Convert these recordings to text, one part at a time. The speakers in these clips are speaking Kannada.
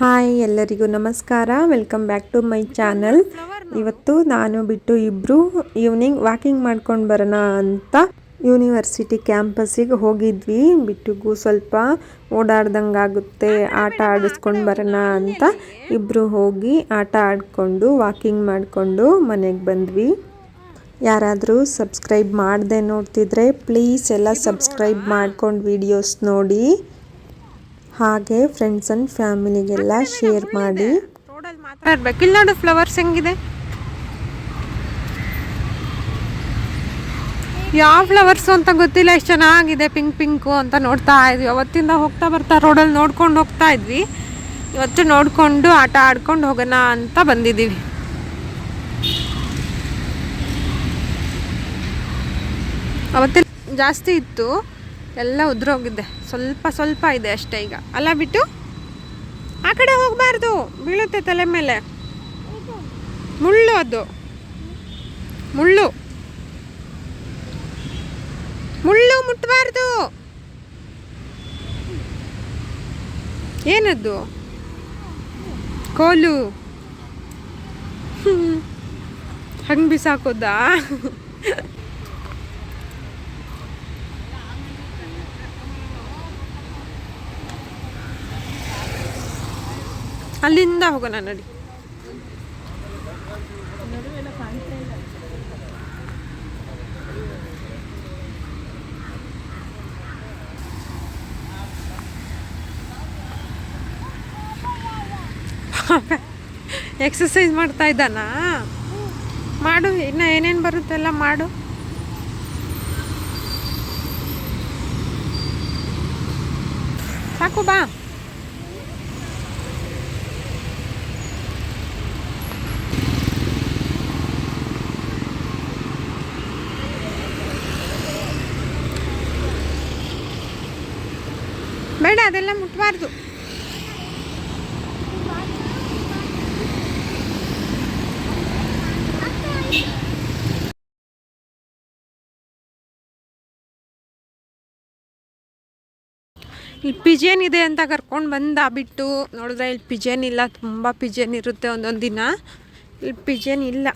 ಹಾಯ್ ಎಲ್ಲರಿಗೂ ನಮಸ್ಕಾರ. Welcome back to my channel ಇವತ್ತು ನಾನು ಬಿಟ್ಟು ಇಬ್ರು ಈವ್ನಿಂಗ್ ವಾಕಿಂಗ್ ಮಾಡ್ಕೊಂಡು ಬರೋಣ ಅಂತ ಯೂನಿವರ್ಸಿಟಿ ಕ್ಯಾಂಪಸ್ಸಿಗೆ ಹೋಗಿದ್ವಿ. ಬಿಟ್ಟಿಗೂ ಸ್ವಲ್ಪ ಓಡಾಡ್ದಂಗಾಗುತ್ತೆ ಆಟ ಆಡಿಸ್ಕೊಂಡು ಬರೋಣ ಅಂತ ಇಬ್ಬರು ಹೋಗಿ ಆಟ ಆಡಿಕೊಂಡು ವಾಕಿಂಗ್ ಮಾಡಿಕೊಂಡು ಮನೆಗೆ ಬಂದ್ವಿ. ಯಾರಾದರೂ ಸಬ್ಸ್ಕ್ರೈಬ್ ಮಾಡದೆ ನೋಡ್ತಿದ್ರೆ ಪ್ಲೀಸ್ ಎಲ್ಲ ಸಬ್ಸ್ಕ್ರೈಬ್ ಮಾಡ್ಕೊಂಡು ವಿಡಿಯೋಸ್ ನೋಡಿ. ಹಾಗೆ ಫ್ರೆಂಡ್ಸ್ ಅಂಡ್ ಫ್ಯಾಮಿಲಿಗೆಲ್ಲ ಶೇರ್ ಮಾಡಿ. ರೋಡಲ್ಲಿ ಇರಬೇಕು ಇಲ್ಲಿ ನೋಡು ಫ್ಲವರ್ಸ್ ಹೆಂಗಿದೆ. ಯಾವ ಫ್ಲವರ್ಸ್ ಅಂತ ಗೊತ್ತಿಲ್ಲ ಎಷ್ಟು ಚೆನ್ನಾಗಿದೆ ಪಿಂಕ್ ಪಿಂಕು ಅಂತ ನೋಡ್ತಾ ಇದ್ವಿ. ಅವತ್ತಿಂದ ಹೋಗ್ತಾ ಬರ್ತಾ ರೋಡಲ್ಲಿ ನೋಡ್ಕೊಂಡು ಹೋಗ್ತಾ ಇದ್ವಿ. ಇವತ್ತು ನೋಡಿಕೊಂಡು ಆಟ ಆಡ್ಕೊಂಡು ಹೋಗೋಣ ಅಂತ ಬಂದಿದ್ದೀವಿ. ಅವತ್ತಿನ ಜಾಸ್ತಿ ಇತ್ತು. ಎಲ್ಲ ಉದ್ರೋಗಿದ್ದೆ ಸ್ವಲ್ಪ ಸ್ವಲ್ಪ ಇದೆ ಅಷ್ಟೇ ಈಗ. ಅಲ್ಲ ಬಿಟ್ಟು? ಆ ಕಡೆ ಹೋಗಬಾರ್ದು. ಬೀಳುತ್ತೆ ತಲೆ ಮೇಲೆ. ಮುಳ್ಳು ಅದು. ಮುಳ್ಳು. ಮುಳ್ಳು ಮುಟ್ಟಬಾರ್ದು ಏನದು ಕೋಲು. ಹಂಗೆ ಬಿಸಾಕೋದಾ? ಅಲ್ಲಿಂದ ಹೋಗೋಣ ನಡಿ. ಎಕ್ಸಸೈಸ್ ಮಾಡ್ತಾ ಇದ್ದಾನಾ? ಮಾಡು ಇನ್ನ ಏನೇನು ಬರುತ್ತೆಲ್ಲ ಮಾಡು. ಸಾಕು ಬಾ. ಬೇಡ, ಅದೆಲ್ಲ ಮುಟ್ಬಾರ್ದು. ಇಲ್ಲಿ ಪಿಜನ್ ಇದೆ ಅಂತ ಕರ್ಕೊಂಡು ಬಂದ ಬಿಟ್ಟು ನೋಡಿದ್ರೆ ಇಲ್ಲಿ ಪಿಜನ್ ಇಲ್ಲ, ತುಂಬ ಪಿಜನ್ ಇರುತ್ತೆ ಒಂದೊಂದು ದಿನ. ಇಲ್ಲಿ ಪಿಜನ್ ಇಲ್ಲ.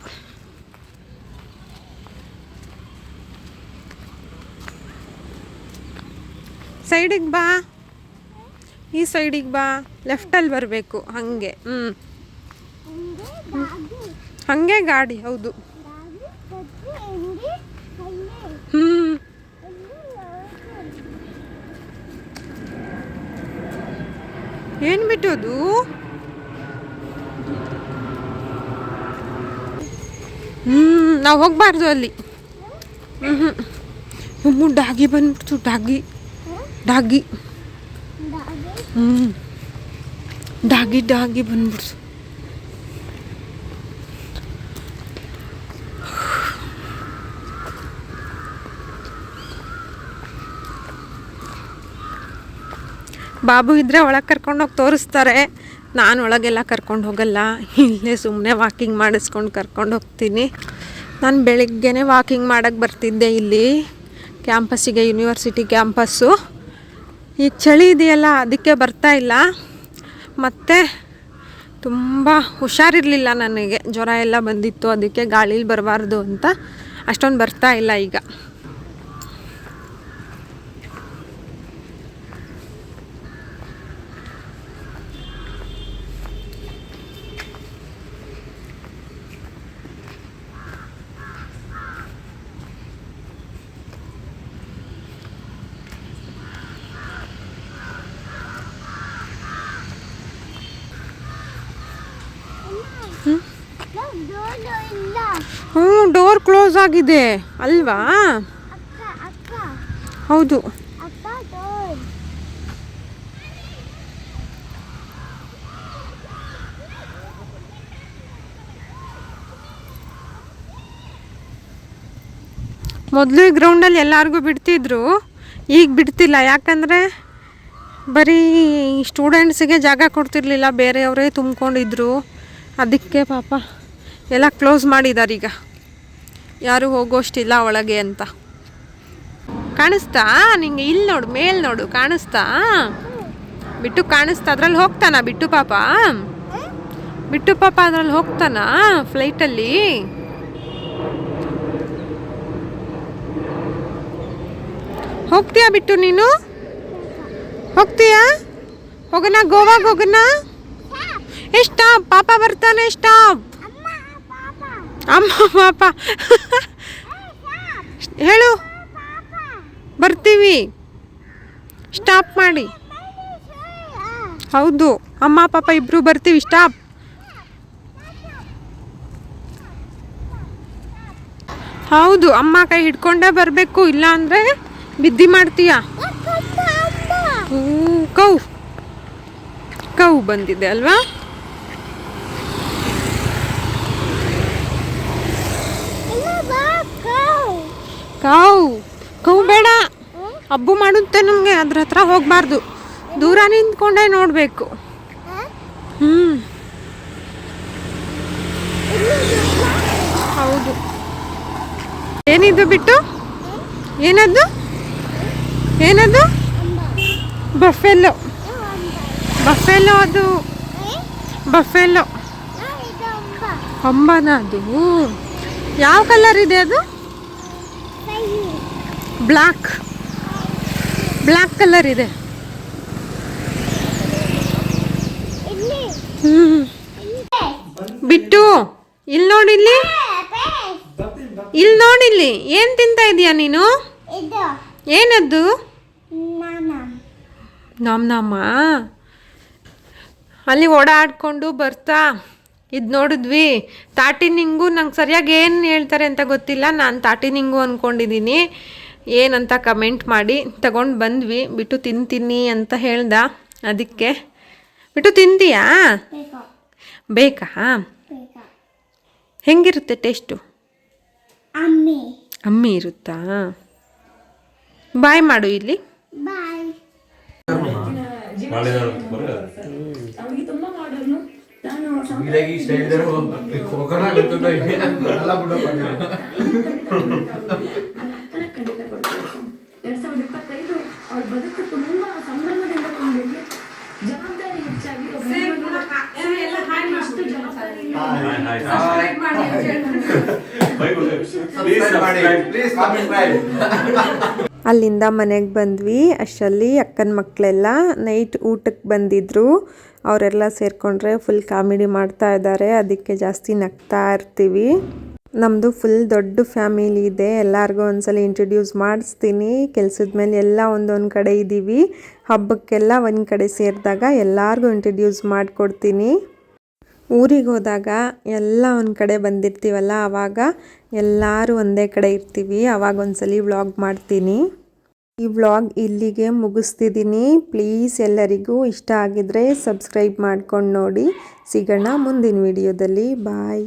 ಸೈಡಿಗೆ ಬಾ. ಈ ಸೈಡಿಗೆ ಬಾ. ಲೆಫ್ಟಲ್ಲಿ ಬರಬೇಕು. ಹಾಗೆ. ಹ್ಞೂ ಹಾಗೆ ಗಾಡಿ, ಹೌದು. ಹ್ಞೂ ಏನು ಬಿಟ್ಟೋದು? ಹ್ಞೂ ನಾವು ಹೋಗಬಾರ್ದು ಅಲ್ಲಿ. ಹ್ಞೂ ಹ್ಞೂ ಡಾಗಿ ಬಂದ್ಬಿಡ್ತು, ಡಾಗಿ. ಡಾಗಿ. ಹ್ಞೂ ಡಾಗಿ ಡಾಗಿ ಬಂದ್ಬಿಡ್ತು. ಬಾಬು ಇದ್ರೆ ಒಳಗೆ ಕರ್ಕೊಂಡೋಗಿ ತೋರಿಸ್ತಾರೆ. ನಾನು ಒಳಗೆಲ್ಲ ಕರ್ಕೊಂಡು ಹೋಗಲ್ಲ. ಇಲ್ಲೇ ಸುಮ್ಮನೆ ವಾಕಿಂಗ್ ಮಾಡಿಸ್ಕೊಂಡು ಕರ್ಕೊಂಡು ಹೋಗ್ತೀನಿ. ನಾನು ಬೆಳಿಗ್ಗೆನೇ ವಾಕಿಂಗ್ ಮಾಡೋಕ್ಕೆ ಬರ್ತಿದ್ದೆ ಇಲ್ಲಿ. ಕ್ಯಾಂಪಸ್ಸಿಗೆ ಯೂನಿವರ್ಸಿಟಿ ಕ್ಯಾಂಪಸ್ಸು ಈಗ ಚಳಿ ಇದೆಯಲ್ಲ, ಅದಕ್ಕೆ ಬರ್ತಾ ಇಲ್ಲ. ಮತ್ತು ತುಂಬ ಹುಷಾರಿರಲಿಲ್ಲ ನನಗೆ. ಜ್ವರ ಎಲ್ಲ ಬಂದಿತ್ತು, ಅದಕ್ಕೆ ಗಾಳೀಲಿ ಬರಬಾರ್ದು ಅಂತ ಅಷ್ಟೊಂದು ಬರ್ತಾ ಇಲ್ಲ ಈಗ ಇಲ್ಲ ಹ್ಞೂ ಡೋರ್ ಕ್ಲೋಸ್ ಆಗಿದೆ. ಅಲ್ವಾ? ಹೌದು. ಮೊದಲು ಗ್ರೌಂಡಲ್ಲಿ ಎಲ್ಲರಿಗೂ ಬಿಡ್ತಿದ್ರು. ಈಗ ಬಿಡ್ತಿಲ್ಲ. ಯಾಕಂದರೆ ಬರೀ ಸ್ಟೂಡೆಂಟ್ಸಿಗೆ ಜಾಗ ಕೊಡ್ತಿರ್ಲಿಲ್ಲ. ಬೇರೆಯವರೇ ತುಂಬ್ಕೊಂಡಿದ್ರು. ಅದಕ್ಕೆ ಪಾಪ ಎಲ್ಲ ಕ್ಲೋಸ್ ಮಾಡಿದ್ದಾರೆ ಈಗ. ಯಾರು ಹೋಗೋಷ್ಟಿಲ್ಲ ಒಳಗೆ ಅಂತ. ಕಾಣಿಸ್ತಾ? ನಿಂಗೆ ಇಲ್ಲಿ ನೋಡು, ಮೇಲ್ ನೋಡು, ಕಾಣಿಸ್ತಾ? ಬಿಟ್ಟು ಕಾಣಿಸ್ತಾ, ಅದ್ರಲ್ಲಿ ಹೋಗ್ತಾನ ಬಿಟ್ಟು ಪಾಪ? ಬಿಟ್ಟು ಪಾಪ ಅದ್ರಲ್ಲಿ ಹೋಗ್ತಾನ ಫ್ಲೈಟಲ್ಲಿ ಹೋಗ್ತೀಯಾ ಬಿಟ್ಟು ನೀನು? ಹೋಗ್ತೀಯಾ? ಹೋಗೋಣ ಗೋವಾಗ ಹೋಗೋಣ ಎಷ್ಟ ಪಾಪ ಬರ್ತಾನೆ ಎಷ್ಟ ಅಮ್ಮ, ಪಾಪ. ಹೇಳು. ಬರ್ತೀವಿ. ಸ್ಟಾಪ್ ಮಾಡಿ. ಹೌದು. ಅಮ್ಮ, ಪಾಪ ಇಬ್ರು ಬರ್ತೀವಿ. ಸ್ಟಾಪ್ ಹೌದು. ಅಮ್ಮ ಕೈ ಹಿಡ್ಕೊಂಡೇ ಬರಬೇಕು. ಇಲ್ಲ ಅಂದರೆ ಬಿದ್ದಿ ಮಾಡ್ತೀಯ? ಕೌ. ಕೌ ಬಂದಿದೆ ಅಲ್ವಾ ಕೌ ಕೌ ಬೇಡ ಹಬ್ಬು ಮಾಡುತ್ತೆ ನಮಗೆ ಅದ್ರ ಹತ್ರ ಹೋಗಬಾರ್ದು. ದೂರ ನಿಂತ್ಕೊಂಡೇ ನೋಡಬೇಕು. ಹ್ಞೂ ಹೌದು. ಏನಿದು ಬಿಟ್ಟು? ಏನದು? ಏನದು? ಬಫೆಲ್ಲೋ ಬಫೆಲ್ಲೋ ಅದು. ಬಫೆಲ್ಲೋ ಅಂಬನ ಅದು. ಯಾವ ಕಲರ್ ಇದೆ ಅದು? ಬ್ಲ್ಯಾಕ್ ಬ್ಲ್ಯಾಕ್ ಕಲರ್ ಇದೆ. ಬಿಟ್ಟು ಇಲ್ಲಿ. ನೋಡಿಲ್ಲಿ ಇಲ್ಲಿ. ನೋಡಿಲ್ಲಿ ಏನ್ ತಿಂತ ಇದೀಯ ನೀನು? ಏನದ್ದು? ನಮ್ಮ ನಮ್ ನಮ್ಮ? ಅಲ್ಲಿ ಓಡಾಡ್ಕೊಂಡು ಬರ್ತಾ. ಇದು ನೋಡಿದ್ವಿ. ತಾಟಿನಿಂಗು ನಂಗೆ ಸರಿಯಾಗಿ ಏನು ಹೇಳ್ತಾರೆ ಅಂತ ಗೊತ್ತಿಲ್ಲ. ನಾನು ತಾಟಿನಿಂಗು ಅಂದ್ಕೊಂಡಿದ್ದೀನಿ ಏನಂತ ಕಮೆಂಟ್ ಮಾಡಿ ತಗೊಂಡು ಬಂದ್ವಿ. ಬಿಟ್ಟು ತಿಂತೀನಿ ಅಂತ ಹೇಳ್ದ. ಅದಕ್ಕೆ ಬಿಟ್ಟು ತಿಂತೀಯಾ ಬೇಕು? ಹೆಂಗಿರುತ್ತೆ ಟೇಸ್ಟು ಅಮ್ಮಿ. ಅಮ್ಮಿ ಇರುತ್ತಾ? ಬಾಯ್ ಮಾಡು ಇಲ್ಲಿ. ಬಾಯ್ ಇದಾಗಿ ಇಷ್ಟ ಇದ್ದರು ಹೋಗೋಣ ಗೊತ್ತಿಲ್ಲ ಎಲ್ಲ ಬಿಡು ಎರಡ್ ಸಾವಿರದ ಇಪ್ಪತ್ತೈದು ಅವ್ರ ಬದುಕು ತುಂಬಾ ಸಂಭ್ರಮದಿಂದ ಕೊಂಡಿದ್ವಿ ಜವಾಬ್ದಾರಿ ಹೆಚ್ಚಾಗಿ ಒಬ್ಬ ಹೆಣ್ಮಗಳು ಎಷ್ಟು ಜವಾಬ್ದಾರಿಯಿಂದ Subscribe ಮಾಡಿ ಪ್ಲೀಸ್ ಕಾಮೆಂಟ್ ಮಾಡಿ ಅಲ್ಲಿಂದ ಮನೆಗೆ ಬಂದ್ವಿ ಅಷ್ಟರಲ್ಲಿ ಅಕ್ಕನ ಮಕ್ಕಳೆಲ್ಲ ನೈಟ್ ಊಟಕ್ಕೆ ಬಂದಿದ್ರು. ಅವರೆಲ್ಲ ಸೇರಿಕೊಂಡ್ರೆ ಫುಲ್ ಕಾಮಿಡಿ ಮಾಡ್ತಾ ಇದ್ದಾರೆ ಅದಕ್ಕೆ ಜಾಸ್ತಿ ನಗ್ತಾ ಇರ್ತೀವಿ. ನಮ್ಮದು ಫುಲ್ ದೊಡ್ಡ ಫ್ಯಾಮಿಲಿ ಇದೆ ಎಲ್ಲರಿಗೂ ಒಂದ್ಸಲ ಇಂಟ್ರೊಡ್ಯೂಸ್ ಮಾಡಿಸ್ತೀನಿ. ಕೆಲಸದ ಮೇಲೆ ಎಲ್ಲ ಒಂದೊಂದು ಕಡೆ ಇದ್ದೀವಿ ಹಬ್ಬಕ್ಕೆಲ್ಲ ಒಂದು ಕಡೆ ಸೇರಿದಾಗ ಎಲ್ಲರಿಗೂ ಇಂಟ್ರಡ್ಯೂಸ್ ಮಾಡಿಕೊಡ್ತೀನಿ. ಊರಿಗೆ ಹೋದಾಗ ಎಲ್ಲ ಒಂದು ಕಡೆ ಬಂದಿರ್ತೀವಲ್ಲ ಆವಾಗ ಎಲ್ಲರೂ ಒಂದೇ ಕಡೆ ಇರ್ತೀವಿ. ಆವಾಗ ಒಂದ್ಸಲಿ ವ್ಲಾಗ್ ಮಾಡ್ತೀನಿ. ಈ ವ್ಲಾಗ್ ಇಲ್ಲಿಗೆ ಮುಗಿಸ್ತಿದ್ದೀನಿ ಪ್ಲೀಸ್ ಎಲ್ಲರಿಗೂ ಇಷ್ಟ ಆಗಿದ್ರೆ ಸಬ್ಸ್ಕ್ರೈಬ್ ಮಾಡ್ಕೊಂಡು ನೋಡಿ. ಸಿಗೋಣ ಮುಂದಿನ ವಿಡಿಯೋದಲ್ಲಿ. ಬಾಯ್.